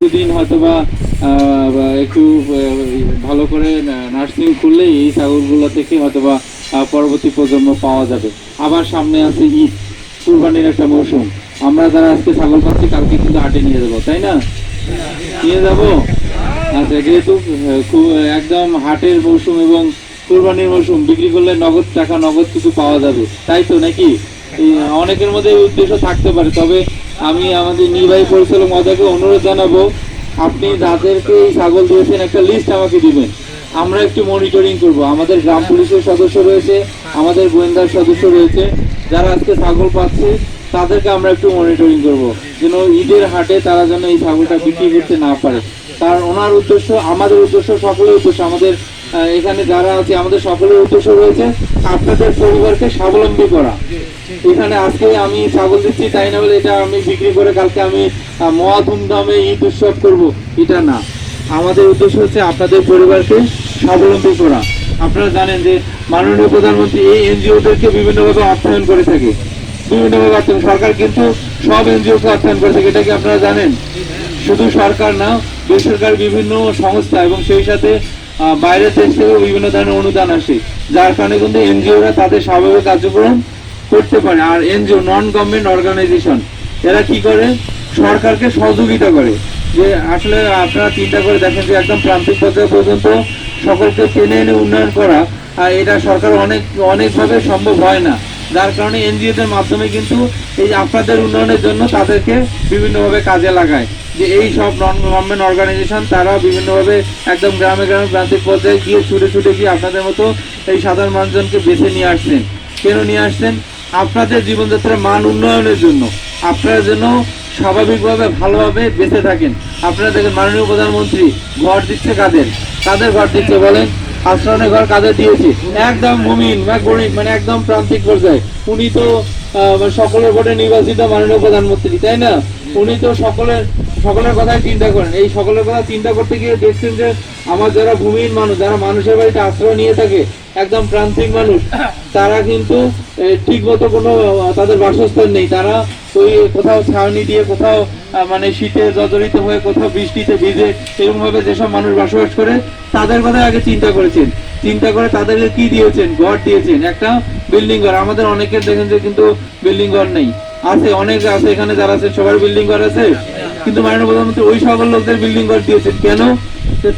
দুদিন হয়তো বা একটু ভালো করে নার্সিং করলেই এই ছাগলগুলো থেকে হয়তো বা পরবর্তী প্রজন্ম পাওয়া যাবে। আবার সামনে আছে ঈদ কুরবানির একটা মৌসুম। আমরা যারা আজকে ছাগল পাচ্ছি কালকে কিন্তু হাটে নিয়ে যাব তাই না? নিয়ে যাব? আচ্ছা যেহেতু আহ, খু- একদম হাটের মৌসুম এবং কুরবানির মৌসুম বিক্রি করলে নগদ টাকা নগদ কিছু পাওয়া যাবে। তাই তো নাকি? অনেকের মধ্যে উদ্দেশ্য থাকতে পারে, তবে আমি আমাদের নির্বাহী পরিচালক মহোদয়কে অনুরোধ জানাব, আপনি যাদেরকে এই ছাগল দিয়েছেন একটা লিস্ট আমাকে দিবেন। আমরা একটু মনিটরিং করব। আমাদের গ্রাম পুলিশের সদস্য রয়েছে, আমাদের গোয়েন্দার সদস্য রয়েছে, যারা আজকে ছাগল পাচ্ছে, তাদেরকে আমরা একটু মনিটরিং করব, যেন ঈদের হাটে তারা যেন এই ছাগলটা বিক্রি করতে না পারে। তার, ওনার উদ্দেশ্য, আমাদের উদ্দেশ্য, সকলের উদ্দেশ্য, আমাদের এখানে যারা আছে, আমাদের সকলের উদ্দেশ্য রয়েছে আপনাদের পরিবারকে স্বাবলম্বী করা। এখানে আজকে আমি ছাগল দিচ্ছি, তাই না বলে এটা আমি বিক্রি করে কালকে আমি মহা ধুমধামে ঈদ উৎসব করব। এটা না। আমাদের উদ্দেশ্য হচ্ছে আপনাদের পরিবারকে স্বাবলম্বী করা। আপনারা জানেন যে মাননীয় প্রধানমন্ত্রী এই এনজিওদেরকে বিভিন্নভাবে অর্থায়ন করে থাকে। বিভিন্নভাবে অর্থায়ন। সরকার কিন্তু সব এনজিওকে অর্থায়ন করে থাকে, এটা কি আপনারা জানেন? শুধু সরকার না, বেসরকারি বিভিন্ন সংস্থা এবং সেই সাথে বাইরের দেশ থেকেও বিভিন্ন ধরনের অনুদান আসে। যার কারণে কিন্তু এনজিওরা তাদের স্বাভাবিক কার্যক্রম করতে পারে। আর এনজিও নন গভর্নমেন্ট অর্গানাইজেশন এরা কি করে? সরকারকে সহযোগিতা করে। যে আসলে আপনারা চিন্তা করে দেখেন যে একদম প্রান্তিক পর্যায়ে পর্যন্ত সকলকে টেনে এনে উন্নয়ন করা, আর এটা সরকার অনেক, অনেকভাবে সম্ভব হয় না। যার কারণে এনজিওদের মাধ্যমে কিন্তু এই আপনাদের উন্নয়নের জন্য তাদেরকে বিভিন্নভাবে কাজে লাগায়। যে এই সব নন গভর্নমেন্ট অর্গানাইজেশন তারা বিভিন্নভাবে একদম গ্রামে গ্রামে প্রান্তিক পর্যায়ে গিয়ে ছুটে ছুটে গিয়ে আপনাদের মতো এই সাধারণ মানুষজনকে বেছে নিয়ে আসছেন। কেন নিয়ে আসছেন? আপনাদের জীবনযাত্রার মান উন্নয়নের জন্য। আপনারা যেন স্বাভাবিকভাবে ভালোভাবে বেঁচে থাকেন। আপনারা দেখেন, মাননীয় প্রধানমন্ত্রী ঘর দিচ্ছে কাদের? কাদের ঘর দিচ্ছে বলেন? আশ্রয়নের ঘর কাদের দিয়েছে? একদম ভূমিহীন বা গরিব মানে একদম প্রান্তিক পর্যায়ে। উনি তো সকলের ভোটে নির্বাচিত মাননীয় প্রধানমন্ত্রী, তাই না? উনি তো সকলের সকলের কথাই চিন্তা করেন। এই সকলের কথা চিন্তা করতে গিয়ে দেখছেন যে আমার যারা ভূমিহীন মানুষ, যারা মানুষের বাড়িতে আশ্রয় নিয়ে থাকে, একদম প্রান্তিক মানুষ, তারা কিন্তু ঠিক মতো কোনো, তাদের বাসস্থান নেই। তারা ওই কোথাও ছাউনি দিয়ে কোথাও মানে শীতে জর্জরিত হয়ে কোথাও বৃষ্টিতে ভিজে এরকম ভাবে যেসব মানুষ বসবাস করে, তাদের কথা আগে চিন্তা করেছেন। চিন্তা করে তাদেরকে কি দিয়েছেন? ঘর দিয়েছেন। একটা বিল্ডিং ঘর। আমাদের অনেকের দেখেন যে কিন্তু বিল্ডিং ঘর নেই। আছে, অনেক আছে এখানে যারা আছে, সবার বিল্ডিং ঘর আছে। কিন্তু মাননীয় প্রধানমন্ত্রী ওই সকল লোকদের বিল্ডিং ঘর দিয়েছেন। কেন?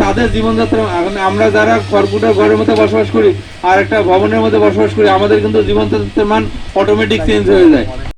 তাদের জীবনযাত্রা এখন আমরা যারা খড়কুটার ঘরের মধ্যে বসবাস করি আর একটা ভবনের মধ্যে বসবাস করি, আমাদের কিন্তু জীবনযাত্রার মান অটোমেটিক চেঞ্জ হয়ে যায়।